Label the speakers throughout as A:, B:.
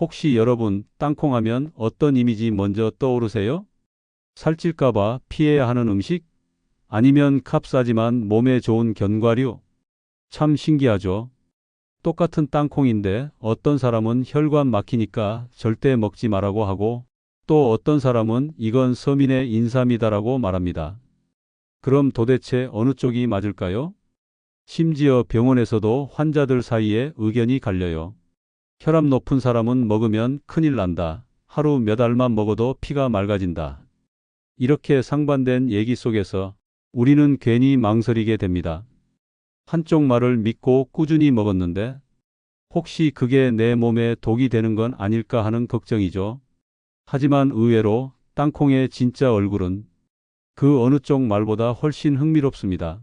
A: 혹시 여러분 땅콩 하면 어떤 이미지 먼저 떠오르세요? 살찔까봐 피해야 하는 음식? 아니면 값싸지만 몸에 좋은 견과류? 참 신기하죠? 똑같은 땅콩인데 어떤 사람은 혈관 막히니까 절대 먹지 말라고 하고 또 어떤 사람은 이건 서민의 인삼이다라고 말합니다. 그럼 도대체 어느 쪽이 맞을까요? 심지어 병원에서도 환자들 사이에 의견이 갈려요. 혈압 높은 사람은 먹으면 큰일 난다. 하루 몇 알만 먹어도 피가 맑아진다. 이렇게 상반된 얘기 속에서 우리는 괜히 망설이게 됩니다. 한쪽 말을 믿고 꾸준히 먹었는데 혹시 그게 내 몸에 독이 되는 건 아닐까 하는 걱정이죠. 하지만 의외로 땅콩의 진짜 얼굴은 그 어느 쪽 말보다 훨씬 흥미롭습니다.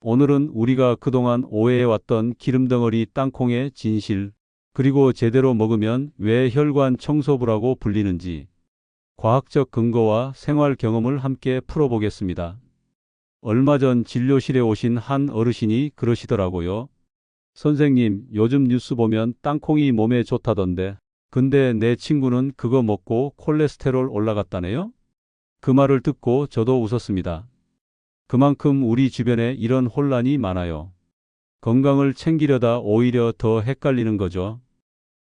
A: 오늘은 우리가 그동안 오해해왔던 기름덩어리 땅콩의 진실, 그리고 제대로 먹으면 왜 혈관 청소부라고 불리는지 과학적 근거와 생활 경험을 함께 풀어보겠습니다. 얼마 전 진료실에 오신 한 어르신이 그러시더라고요. 선생님, 요즘 뉴스 보면 땅콩이 몸에 좋다던데, 근데 내 친구는 그거 먹고 콜레스테롤 올라갔다네요? 그 말을 듣고 저도 웃었습니다. 그만큼 우리 주변에 이런 혼란이 많아요. 건강을 챙기려다 오히려 더 헷갈리는 거죠.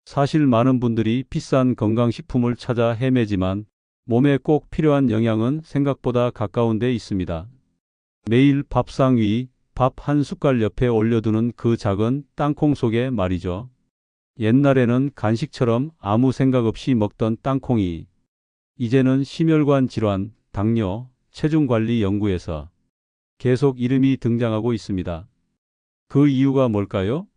A: 사실 많은 분들이 비싼 건강식품을 찾아 헤매지만 몸에 꼭 필요한 영양은 생각보다 가까운 데 있습니다. 매일 밥상 위, 밥 한 숟갈 옆에 올려두는 그 작은 땅콩 속에 말이죠. 옛날에는 간식처럼 아무 생각 없이 먹던 땅콩이 이제는 심혈관 질환, 당뇨, 체중 관리 연구에서 계속 이름이 등장하고 있습니다. 그 이유가 뭘까요?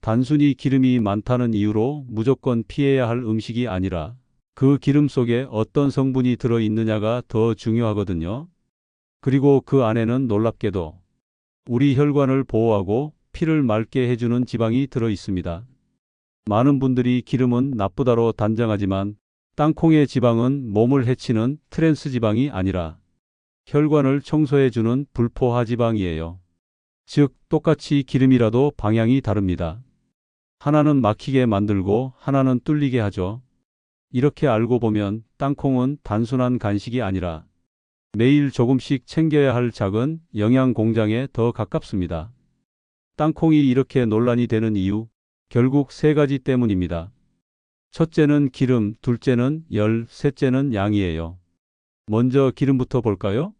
A: 단순히 기름이 많다는 이유로 무조건 피해야 할 음식이 아니라 그 기름 속에 어떤 성분이 들어 있느냐가 더 중요하거든요. 그리고 그 안에는 놀랍게도 우리 혈관을 보호하고 피를 맑게 해주는 지방이 들어 있습니다. 많은 분들이 기름은 나쁘다로 단정하지만 땅콩의 지방은 몸을 해치는 트랜스 지방이 아니라 혈관을 청소해주는 불포화 지방이에요. 즉, 똑같이 기름이라도 방향이 다릅니다. 하나는 막히게 만들고 하나는 뚫리게 하죠. 이렇게 알고 보면 땅콩은 단순한 간식이 아니라 매일 조금씩 챙겨야 할 작은 영양 공장에 더 가깝습니다. 땅콩이 이렇게 논란이 되는 이유, 결국 세 가지 때문입니다. 첫째는 기름, 둘째는 열, 셋째는 양이에요. 먼저 기름부터 볼까요?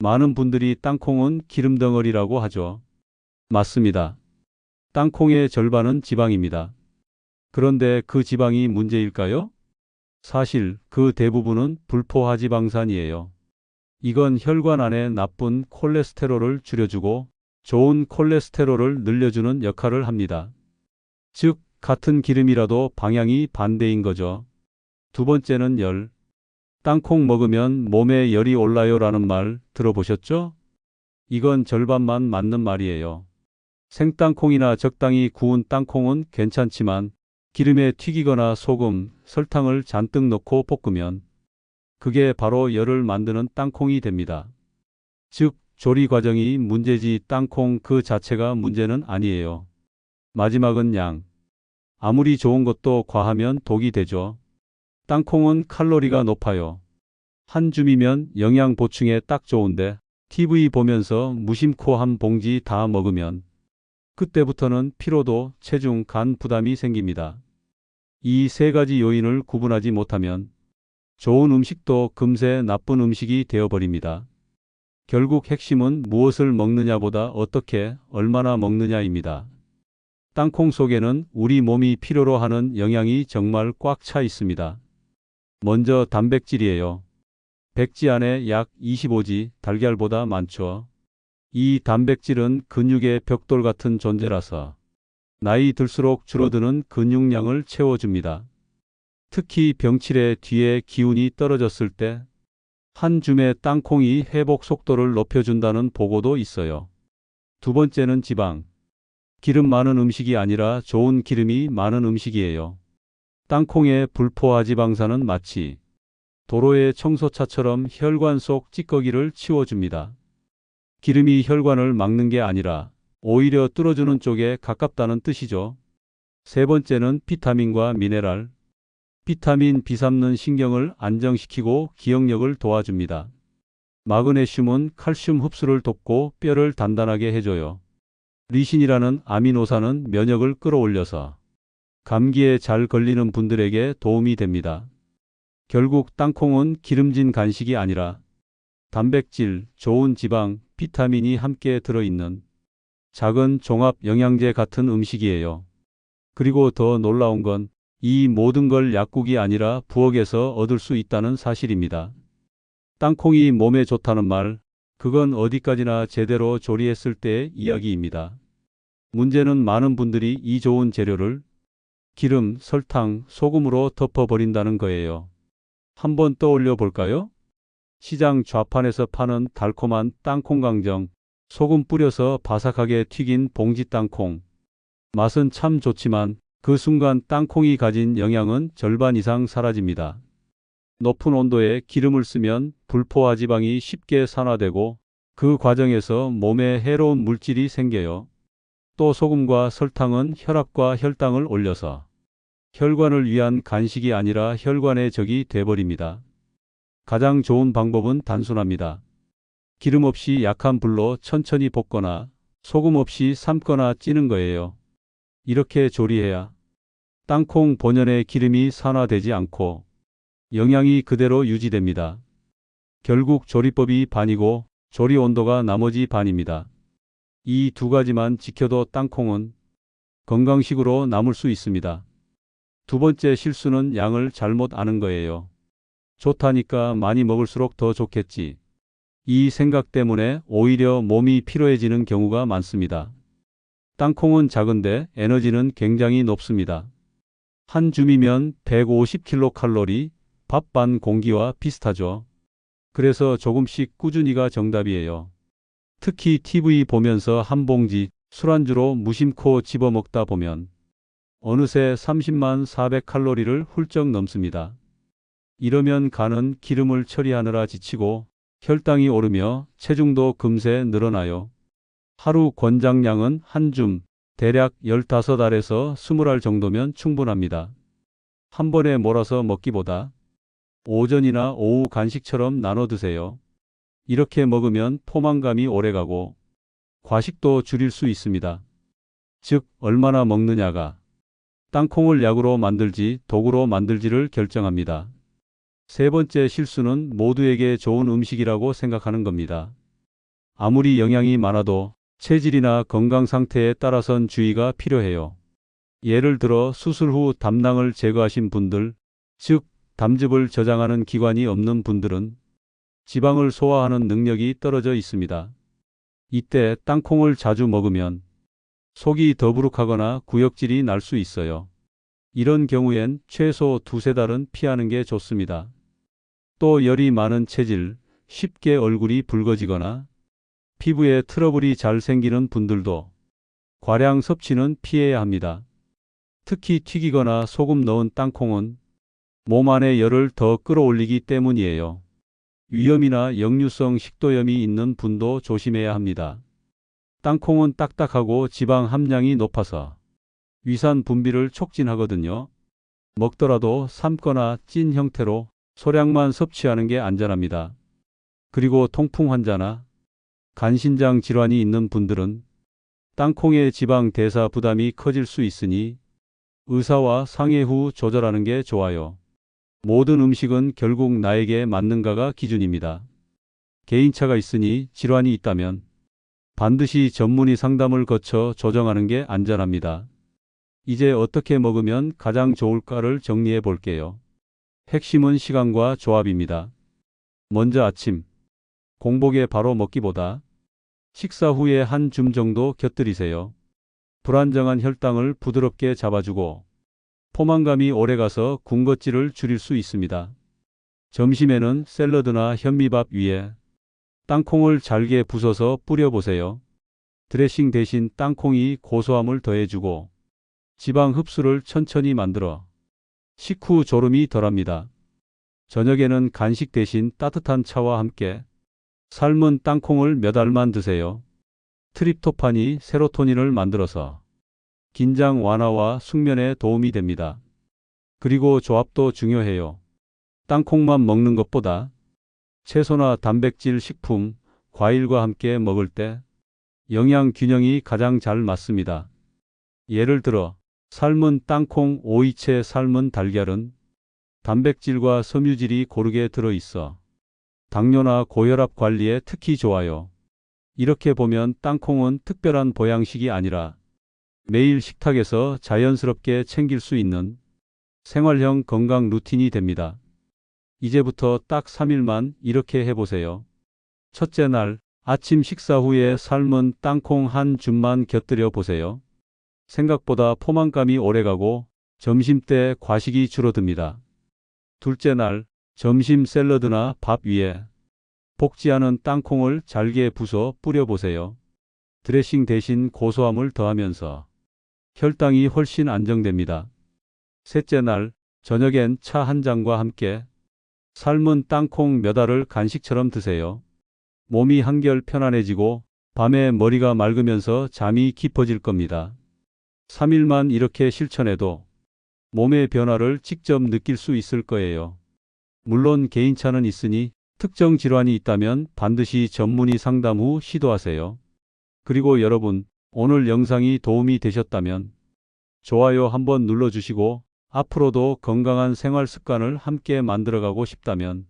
A: 많은 분들이 땅콩은 기름 덩어리라고 하죠. 맞습니다. 땅콩의 절반은 지방입니다. 그런데 그 지방이 문제일까요? 사실 그 대부분은 불포화지방산이에요. 이건 혈관 안에 나쁜 콜레스테롤을 줄여주고 좋은 콜레스테롤을 늘려주는 역할을 합니다. 즉, 같은 기름이라도 방향이 반대인 거죠. 두 번째는 열. 땅콩 먹으면 몸에 열이 올라요 라는 말 들어보셨죠? 이건 절반만 맞는 말이에요. 생땅콩이나 적당히 구운 땅콩은 괜찮지만 기름에 튀기거나 소금, 설탕을 잔뜩 넣고 볶으면 그게 바로 열을 만드는 땅콩이 됩니다. 즉, 조리 과정이 문제지 땅콩 그 자체가 문제는 아니에요. 마지막은 양. 아무리 좋은 것도 과하면 독이 되죠. 땅콩은 칼로리가 높아요. 한 줌이면 영양 보충에 딱 좋은데 TV 보면서 무심코 한 봉지 다 먹으면 그때부터는 피로도, 체중, 간 부담이 생깁니다. 이 세 가지 요인을 구분하지 못하면 좋은 음식도 금세 나쁜 음식이 되어버립니다. 결국 핵심은 무엇을 먹느냐보다 어떻게, 얼마나 먹느냐입니다. 땅콩 속에는 우리 몸이 필요로 하는 영양이 정말 꽉 차 있습니다. 먼저 단백질이에요. 백지 안에 약 25지 달걀보다 많죠. 이 단백질은 근육의 벽돌 같은 존재라서 나이 들수록 줄어드는 근육량을 채워줍니다. 특히 병치레 뒤에 기운이 떨어졌을 때 한 줌의 땅콩이 회복 속도를 높여준다는 보고도 있어요. 두 번째는 지방. 기름 많은 음식이 아니라 좋은 기름이 많은 음식이에요. 땅콩의 불포화 지방산은 마치 도로의 청소차처럼 혈관 속 찌꺼기를 치워줍니다. 기름이 혈관을 막는 게 아니라 오히려 뚫어주는 쪽에 가깝다는 뜻이죠. 세 번째는 비타민과 미네랄. 비타민 B3는 신경을 안정시키고 기억력을 도와줍니다. 마그네슘은 칼슘 흡수를 돕고 뼈를 단단하게 해줘요. 리신이라는 아미노산은 면역을 끌어올려서 감기에 잘 걸리는 분들에게 도움이 됩니다. 결국 땅콩은 기름진 간식이 아니라 단백질, 좋은 지방, 비타민이 함께 들어있는 작은 종합 영양제 같은 음식이에요. 그리고 더 놀라운 건 이 모든 걸 약국이 아니라 부엌에서 얻을 수 있다는 사실입니다. 땅콩이 몸에 좋다는 말, 그건 어디까지나 제대로 조리했을 때의 이야기입니다. 문제는 많은 분들이 이 좋은 재료를 기름, 설탕, 소금으로 덮어버린다는 거예요. 한번 떠올려 볼까요? 시장 좌판에서 파는 달콤한 땅콩 강정, 소금 뿌려서 바삭하게 튀긴 봉지 땅콩. 맛은 참 좋지만 그 순간 땅콩이 가진 영양은 절반 이상 사라집니다. 높은 온도에 기름을 쓰면 불포화 지방이 쉽게 산화되고 그 과정에서 몸에 해로운 물질이 생겨요. 또 소금과 설탕은 혈압과 혈당을 올려서 혈관을 위한 간식이 아니라 혈관의 적이 돼버립니다. 가장 좋은 방법은 단순합니다. 기름 없이 약한 불로 천천히 볶거나 소금 없이 삶거나 찌는 거예요. 이렇게 조리해야 땅콩 본연의 기름이 산화되지 않고 영양이 그대로 유지됩니다. 결국 조리법이 반이고 조리 온도가 나머지 반입니다. 이 두 가지만 지켜도 땅콩은 건강식으로 남을 수 있습니다. 두 번째 실수는 양을 잘못 아는 거예요. 좋다니까 많이 먹을수록 더 좋겠지. 이 생각 때문에 오히려 몸이 피로해지는 경우가 많습니다. 땅콩은 작은데 에너지는 굉장히 높습니다. 한 줌이면 150kcal, 밥 반 공기와 비슷하죠. 그래서 조금씩 꾸준히가 정답이에요. 특히 TV 보면서 한 봉지 술안주로 무심코 집어먹다 보면 어느새 30만 400칼로리를 훌쩍 넘습니다. 이러면 간은 기름을 처리하느라 지치고 혈당이 오르며 체중도 금세 늘어나요. 하루 권장량은 한 줌, 대략 15알에서 20알 정도면 충분합니다. 한 번에 몰아서 먹기보다 오전이나 오후 간식처럼 나눠 드세요. 이렇게 먹으면 포만감이 오래가고 과식도 줄일 수 있습니다. 즉, 얼마나 먹느냐가 땅콩을 약으로 만들지 독으로 만들지를 결정합니다. 세 번째 실수는 모두에게 좋은 음식이라고 생각하는 겁니다. 아무리 영양이 많아도 체질이나 건강 상태에 따라선 주의가 필요해요. 예를 들어 수술 후 담낭을 제거하신 분들, 즉 담즙을 저장하는 기관이 없는 분들은 지방을 소화하는 능력이 떨어져 있습니다. 이때 땅콩을 자주 먹으면 속이 더부룩하거나 구역질이 날 수 있어요. 이런 경우엔 최소 두세 달은 피하는 게 좋습니다. 또 열이 많은 체질, 쉽게 얼굴이 붉어지거나 피부에 트러블이 잘 생기는 분들도 과량 섭취는 피해야 합니다. 특히 튀기거나 소금 넣은 땅콩은 몸 안의 열을 더 끌어올리기 때문이에요. 위염이나 역류성 식도염이 있는 분도 조심해야 합니다. 땅콩은 딱딱하고 지방 함량이 높아서 위산 분비를 촉진하거든요. 먹더라도 삶거나 찐 형태로 소량만 섭취하는 게 안전합니다. 그리고 통풍 환자나 간신장 질환이 있는 분들은 땅콩의 지방 대사 부담이 커질 수 있으니 의사와 상해 후 조절하는 게 좋아요. 모든 음식은 결국 나에게 맞는가가 기준입니다. 개인차가 있으니 질환이 있다면 반드시 전문의 상담을 거쳐 조정하는 게 안전합니다. 이제 어떻게 먹으면 가장 좋을까를 정리해 볼게요. 핵심은 시간과 조합입니다. 먼저 아침. 공복에 바로 먹기보다 식사 후에 한 줌 정도 곁들이세요. 불안정한 혈당을 부드럽게 잡아주고 포만감이 오래가서 군것질을 줄일 수 있습니다. 점심에는 샐러드나 현미밥 위에 땅콩을 잘게 부숴서 뿌려보세요. 드레싱 대신 땅콩이 고소함을 더해주고 지방 흡수를 천천히 만들어 식후 졸음이 덜합니다. 저녁에는 간식 대신 따뜻한 차와 함께 삶은 땅콩을 몇 알만 드세요. 트립토판이 세로토닌을 만들어서 긴장 완화와 숙면에 도움이 됩니다. 그리고 조합도 중요해요. 땅콩만 먹는 것보다 채소나 단백질 식품, 과일과 함께 먹을 때 영양 균형이 가장 잘 맞습니다. 예를 들어 삶은 땅콩, 오이채, 삶은 달걀은 단백질과 섬유질이 고르게 들어 있어 당뇨나 고혈압 관리에 특히 좋아요. 이렇게 보면 땅콩은 특별한 보양식이 아니라 매일 식탁에서 자연스럽게 챙길 수 있는 생활형 건강 루틴이 됩니다. 이제부터 딱 3일만 이렇게 해보세요. 첫째 날, 아침 식사 후에 삶은 땅콩 한 줌만 곁들여 보세요. 생각보다 포만감이 오래가고 점심 때 과식이 줄어듭니다. 둘째 날, 점심 샐러드나 밥 위에 볶지 않은 땅콩을 잘게 부숴 뿌려보세요. 드레싱 대신 고소함을 더하면서 혈당이 훨씬 안정됩니다. 셋째 날, 저녁엔 차 한 잔과 함께 삶은 땅콩 몇 알을 간식처럼 드세요. 몸이 한결 편안해지고 밤에 머리가 맑으면서 잠이 깊어질 겁니다. 3일만 이렇게 실천해도 몸의 변화를 직접 느낄 수 있을 거예요. 물론 개인차는 있으니 특정 질환이 있다면 반드시 전문의 상담 후 시도하세요. 그리고 여러분, 오늘 영상이 도움이 되셨다면 좋아요 한번 눌러주시고 앞으로도 건강한 생활 습관을 함께 만들어가고 싶다면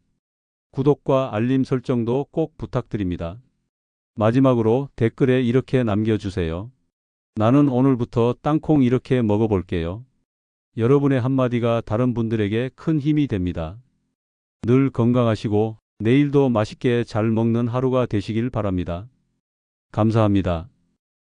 A: 구독과 알림 설정도 꼭 부탁드립니다. 마지막으로 댓글에 이렇게 남겨주세요. 나는 오늘부터 땅콩 이렇게 먹어볼게요. 여러분의 한마디가 다른 분들에게 큰 힘이 됩니다. 늘 건강하시고 내일도 맛있게 잘 먹는 하루가 되시길 바랍니다. 감사합니다.